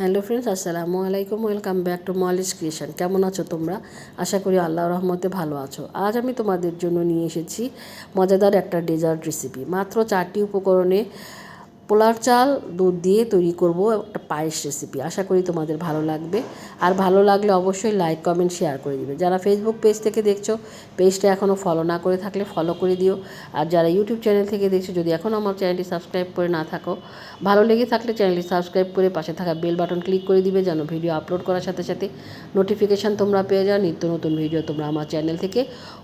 Hello friends আসসালামু আলাইকুম welcome back to Molly's creation কেমন আছো তোমরা? আশা করি আল্লাহ রহমতে ভালো আছো। আজ আমি তোমাদের জন্য নিয়ে এসেছি মজাদার একটা ডেজার্ট রেসিপি মাত্র চারটি উপকরণে পোলার চাল, দুধ দিয়ে তৈরি করব একটা পায়েস রেসিপি আশা করি তোমাদের ভালো লাগবে। আর ভালো লাগলে অবশ্যই লাইক কমেন্ট শেয়ার করে দিবে। যারা ফেসবুক পেজ থেকে দেখছ পেজটা এখনও ফলো না করে থাকলে ফলো করে দিও। আর যারা ইউটিউব চ্যানেল থেকে দেখছ, যদি এখনও আমার চ্যানেলটি সাবস্ক্রাইব করে না থাকো, ভালো লেগে থাকলে চ্যানেলটি সাবস্ক্রাইব করে পাশে থাকা বেল বাটন ক্লিক করে দিবে, যেন ভিডিও আপলোড করার সাথে সাথে নোটিফিকেশান তোমরা পেয়ে যাও, নিত্য নতুন ভিডিও তোমরা আমার চ্যানেল থেকে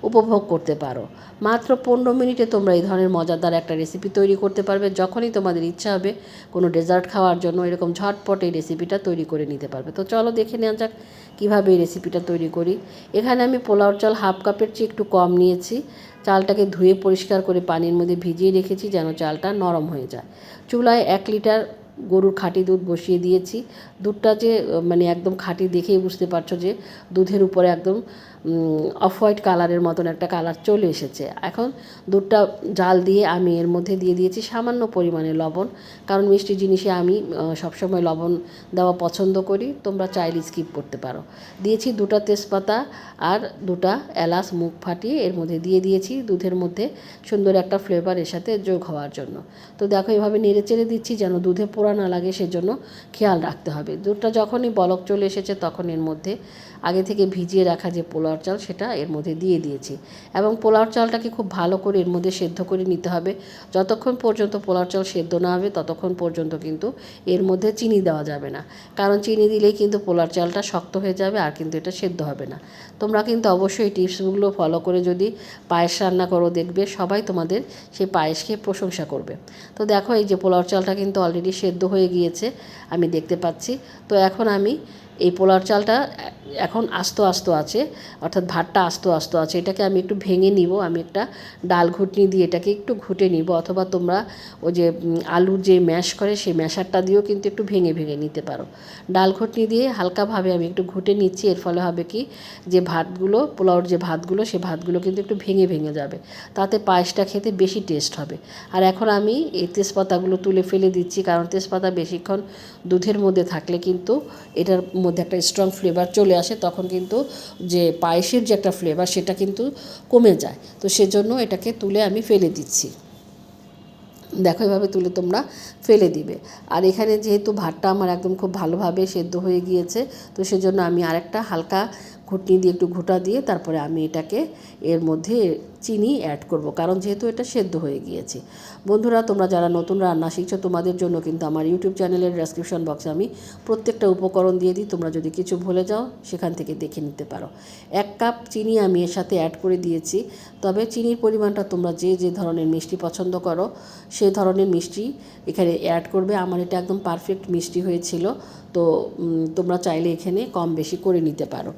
উপভোগ করতে পারো। মাত্র পনেরো মিনিটে তোমরা এই ধরনের মজাদার একটা রেসিপি তৈরি করতে পারবে। যখনই তোমাদের ইচ্ছা হবে কোনো ডেজার্ট খাওয়ার জন্য এরকম ঝটপট এই রেসিপিটা তৈরি করে নিতে পারবে। তো চলো দেখে নেওয়া যাক কীভাবে এই রেসিপিটা তৈরি করি। এখানে আমি পোলাওর চাল হাফ কাপের চেয়ে একটু কম নিয়েছি। চালটাকে ধুয়ে পরিষ্কার করে পানির মধ্যে ভিজিয়ে রেখেছি যেন চালটা নরম হয়ে যায়। চুলায় এক লিটার গরুর খাঁটি দুধ বসিয়ে দিয়েছি। দুধটা যে মানে একদম খাঁটি দেখেই বুঝতে পারছ যে, দুধের উপরে একদম অফ হোয়াইট কালারের মতন একটা কালার চলে এসেছে। এখন দুধটা জাল দিয়ে আমি এর মধ্যে দিয়ে দিয়েছি সামান্য পরিমাণে লবণ। কারণ মিষ্টি জিনিসে আমি সবসময় লবণ দেওয়া পছন্দ করি, তোমরা চাইলে স্কিপ করতে পারো। দিয়েছি দুটা তেজপাতা আর দুটা এলাচ মুখ ফাটিয়ে এর মধ্যে দিয়ে দিয়েছি দুধের মধ্যে সুন্দর একটা ফ্লেভার এর সাথে যোগ হওয়ার জন্য। তো দেখো এভাবে নেড়ে চেড়ে দিচ্ছি যেন দুধে পোড়া না লাগে, সেজন্য খেয়াল রাখতে হবে। দুধটা যখনই বলক চলে এসেছে তখন এর মধ্যে আগে থেকে ভিজিয়ে রাখা যে পোলাওর চাল সেটা এর মধ্যে দিয়ে দিয়েছি। এবং পোলাওর চালটাকে খুব ভালো করে এর মধ্যে সেদ্ধ করে নিতে হবে। যতক্ষণ পর্যন্ত পোলাওর চাল সেদ্ধ না হবে, ততক্ষণ পর্যন্ত কিন্তু এর মধ্যে চিনি দেওয়া যাবে না। কারণ চিনি দিলেই কিন্তু পোলার চালটা শক্ত হয়ে যাবে আর কিন্তু এটা সেদ্ধ হবে না। তোমরা কিন্তু অবশ্যই টিপসগুলো ফলো করে যদি পায়েস রান্না করো, দেখবে সবাই তোমাদের সেই পায়েসকে প্রশংসা করবে। তো দেখো এই যে পোলাওর চালটা কিন্তু অলরেডি সেদ্ধ হয়ে গিয়েছে, আমি দেখতে পাচ্ছি। তো এখন আমি এই পোলার চালটা এখন আস্ত আস্ত আছে, অর্থাৎ ভাতটা আস্ত আস্ত আছে। এটাকে আমি একটু ভেঙে নিব, আমি একটা ডাল ঘুটনি দিয়ে এটাকে একটু ঘুটে নিব, অথবা তোমরা ওই যে আলুর যে ম্যাশ করে সেই ম্যাশারটা দিয়েও কিন্তু একটু ভেঙে ভেঙে নিতে পারো। ডাল ঘুটনি দিয়ে হালকাভাবে আমি একটু ঘুটে নিচ্ছি, এর ফলে হবে কি যে ভাতগুলো, পোলাওর যে ভাতগুলো, সে ভাতগুলো কিন্তু একটু ভেঙে ভেঙে যাবে। তাতে পায়েসটা খেতে বেশি টেস্ট হবে। আর এখন আমি এই তেজপাতাগুলো তুলে ফেলে দিচ্ছি, কারণ তেজপাতা বেশিক্ষণ দুধের মধ্যে থাকলে কিন্তু এটার মধ্যে একটা স্ট্রং ফ্লেভার চলে আসে, তখন কিন্তু যে পায়েসের যে একটা ফ্লেভার সেটা কিন্তু কমে যায়। তো সেজন্য এটাকে তুলে আমি ফেলে দিচ্ছি। দেখো এভাবে তুলে তোমরা ফেলে দিবে। আর এখানে যেহেতু ভাতটা আমার একদম খুব ভালোভাবে সেদ্ধ হয়ে গিয়েছে, তো সেজন্য আমি আরেকটা হালকা ঘুটনি দিয়ে একটু ঘুটা দিয়ে তারপরে আমি এটাকে এর মধ্যে চিনি অ্যাড করব, কারণ যেহেতু এটা সেদ্ধ হয়ে গিয়েছে। বন্ধুরা, তোমরা যারা নতুন রান্না শিখছো, তোমাদের জন্য কিন্তু আমার ইউটিউব চ্যানেলের ডেসক্রিপশন বক্সে আমি প্রত্যেকটা উপকরণ দিয়ে দিই, তোমরা যদি কিছু ভুলে যাও, সেখান থেকে দেখে নিতে পারো। এক কাপ চিনি আমি এর সাথে অ্যাড করে দিয়েছি, তবে চিনির পরিমাণটা তোমরা যে যে ধরনের মিষ্টি পছন্দ করো, সে ধরনের মিষ্টি এখানে অ্যাড করবে। আমার এটা একদম পারফেক্ট মিষ্টি হয়েছিল, তো তোমরা চাইলে এখানে কম বেশি করে নিতে পারো।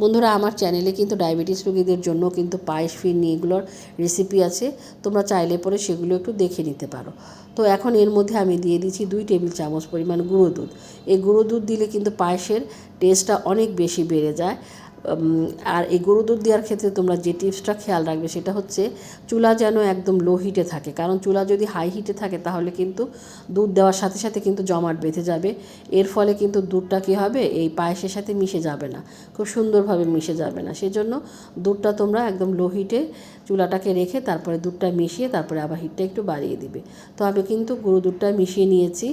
বন্ধুরা, আমার চ্যানেলে কিন্তু ডায়াবেটিস রোগীদের জন্য কিন্তু পায়েস ফিরনি এগুলোর রেসিপি আছে, তোমরা চাইলে পরে সেগুলো একটু দেখে নিতে পারো। তো এখন এর মধ্যে আমি দিয়ে দিচ্ছি দুই টেবিল চামচ পরিমাণ গুঁড়ো দুধ। এই গুঁড়ো দুধ দিলে কিন্তু পায়েসের টেস্টটা অনেক বেশি বেড়ে যায়। আর এই গরু দুধ দেওয়ার ক্ষেত্রে তোমরা যে টিপসটা খেয়াল রাখবে সেটা হচ্ছে চুলা যেন একদম লো হিটে থাকে। কারণ চুলা যদি হাই হিটে থাকে তাহলে কিন্তু দুধ দেওয়ার সাথে সাথে কিন্তু জমাট বেঁধে যাবে। এর ফলে কিন্তু দুধটা কী হবে? এই পায়েসের সাথে মিশে যাবে না। খুব সুন্দরভাবে মিশে যাবে না। সেজন্য দুধটা তোমরা একদম লো হিটে চুলাটাকে রেখে তারপরে দুধটা মিশিয়ে তারপরে আবার হিটটা একটু বাড়িয়ে দিবে। তো আমি কিন্তু গরু দুধটা মিশিয়ে নিয়েছি।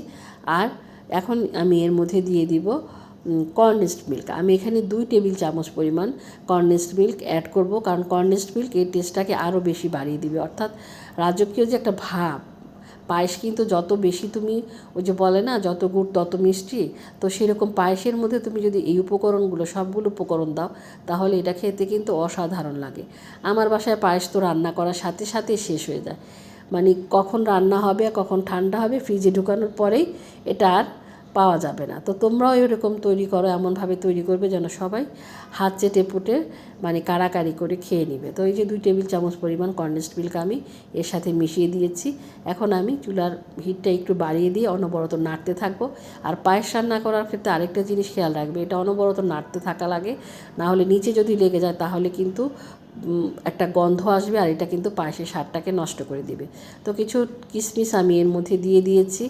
আর এখন আমি এর মধ্যে দিয়ে দিব কর্নেস্ট মিল্ক। আমি এখানে দুই টেবিল চামচ পরিমাণ কর্নেস্ট মিল্ক অ্যাড করব, কারণ কর্নেস্ট মিল্ক এই টেস্টটাকে আরও বেশি বাড়িয়ে দিবে। অর্থাৎ রাজকীয় যে একটা ভাব, পায়েস কিন্তু যত বেশি তুমি ওই যে বলে না, যত গুড় তত মিষ্টি, তো সেরকম পায়েসের মধ্যে তুমি যদি এই উপকরণগুলো, সবগুলো উপকরণ দাও, তাহলে এটা খেতে কিন্তু অসাধারণ লাগে। আমার বাসায় পায়েস তো রান্না করার সাথে সাথে শেষ হয়ে যায়। মানে কখন রান্না হবে, কখন ঠান্ডা হবে, ফ্রিজে ঢুকানোর পরেই এটা আর পাওয়া যাবে না। তো তোমরাও এরকম তৈরি করো, এমনভাবে তৈরি করবে যেন সবাই হাত চেটে পুটে মানে কারাকারি করে খেয়ে নিবে। তো এই যে দুই টেবিল চামচ পরিমাণ কন্ডেন্সড মিল্ক আমি এর সাথে মিশিয়ে দিয়েছি। এখন আমি চুলার হিটটা একটু বাড়িয়ে দিয়ে অনবরত নাড়তে থাকব। আর পায়েস রান্না করার ক্ষেত্রে আরেকটা জিনিস খেয়াল রাখবে, এটা অনবরত নাড়তে থাকা লাগে। না হলে নিচে যদি লেগে যায় তাহলে কিন্তু একটা গন্ধ আসবে আর এটা কিন্তু পায়েসের স্বাদটাকে নষ্ট করে দিবে। তো কিছু কিশমিশ আমি এর মধ্যে দিয়ে দিয়েছি।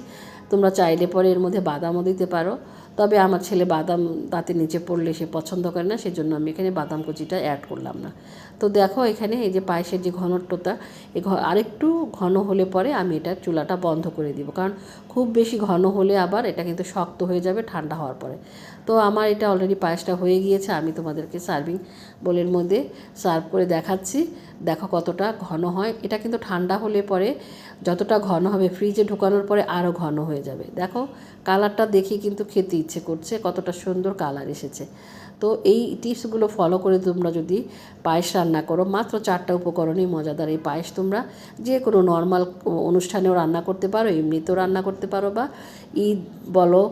তোমরা চাইলে পরে এর মধ্যে বাদামও দিতে পারো। তবে আমার ছেলে বাদাম তাতে নিচে পড়লে সে পছন্দ করে না, সেজন্য আমি এখানে বাদাম কুচিটা অ্যাড করলাম না। তো দেখো এখানে এই যে পায়েসের যে ঘনত্বটা, এ আরেকটু ঘন হলে পরে আমি এটা চুলাটা বন্ধ করে দিব। কারণ খুব বেশি ঘন হলে আবার এটা কিন্তু শক্ত হয়ে যাবে ঠান্ডা হওয়ার পরে। তো আমার এটা অলরেডি পায়েসটা হয়ে গিয়েছে, আমি তোমাদেরকে সার্ভিং বোলের মধ্যে সার্ভ করে দেখাচ্ছি। দেখো কতটা ঘন হয়, এটা কিন্তু ঠান্ডা হলে পরে যতটা ঘন হবে ফ্রিজে ঢোকানোর পরে আরও ঘন হয়ে যাবে। দেখো কালারটা দেখে কিন্তু খেতে ইচ্ছে করছে, কতটা সুন্দর কালার এসেছে। তো এই টিপসগুলো ফলো করে তোমরা যদি পায়েস রান্না করো, মাত্র চারটা উপকরণেই মজাদার। এই পায়েস তোমরা যে কোনো নর্মাল অনুষ্ঠানেও রান্না করতে পারো, এমনিতেও রান্না করতে পারো বা ঈদ বলো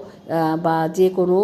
বা যে কোনো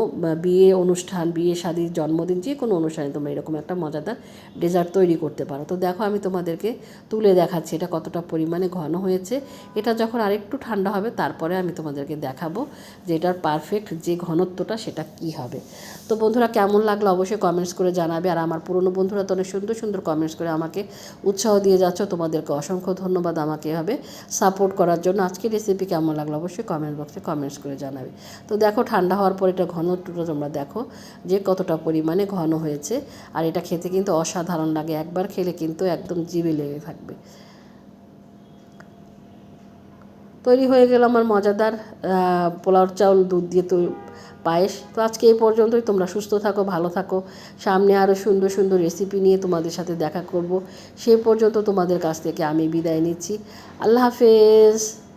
বিয়ে অনুষ্ঠান, বিয়ে শাদির জন্মদিন, যে কোনো অনুষ্ঠানে তোমরা এরকম একটা মজাদার ডেজার্ট তৈরি করতে পারো। তো দেখো আমি তোমাদেরকে তুলে দেখাচ্ছি এটা কতটা পরিমাণে ঘন হয়েছে। এটা যখন আরেকটু ঠান্ডা হবে, তারপরে আমি তোমাদেরকে দেখাবো যে এটার পারফেক্ট যে ঘনত্বটা সেটা কি হবে। তো বন্ধুরা কেমন লাগল অবশ্যই কমেন্টস করে জানাবে। আর আমার পুরনো বন্ধুরা তো অনেক সুন্দর সুন্দর কমেন্টস করে আমাকে উৎসাহ দিয়ে যাচ্ছ। তোমাদেরকে অসংখ্য ধন্যবাদ আমাকে এভাবে সাপোর্ট করার জন্য। আজকের রেসিপি কেমন লাগল অবশ্যই কমেন্ট বক্সে কমেন্টস করে জানাবে। তো দেখো ঠান্ডা হওয়ার পর এটা ঘনত্বটা তোমরা দেখো যে কতটা পরিমাণে ঘন হয়েছে। আর এটা খেতে কিন্তু অসাধারণ লাগে একবার খেলে কিন্তু একদম জিভে লেগে থাকবে। তৈরি হয়ে গেল আমার মজাদার আহ, পোলাও চাউল দুধ দিয়ে তো পায়েস। তো আজকে এই পর্যন্তই তোমরা সুস্থ থাকো ভালো থাকো। সামনে আরও সুন্দর সুন্দর রেসিপি নিয়ে তোমাদের সাথে দেখা করব। সেই পর্যন্ত তোমাদের কাছ থেকে আমি বিদায় নিচ্ছি। আল্লাহ হাফেজ।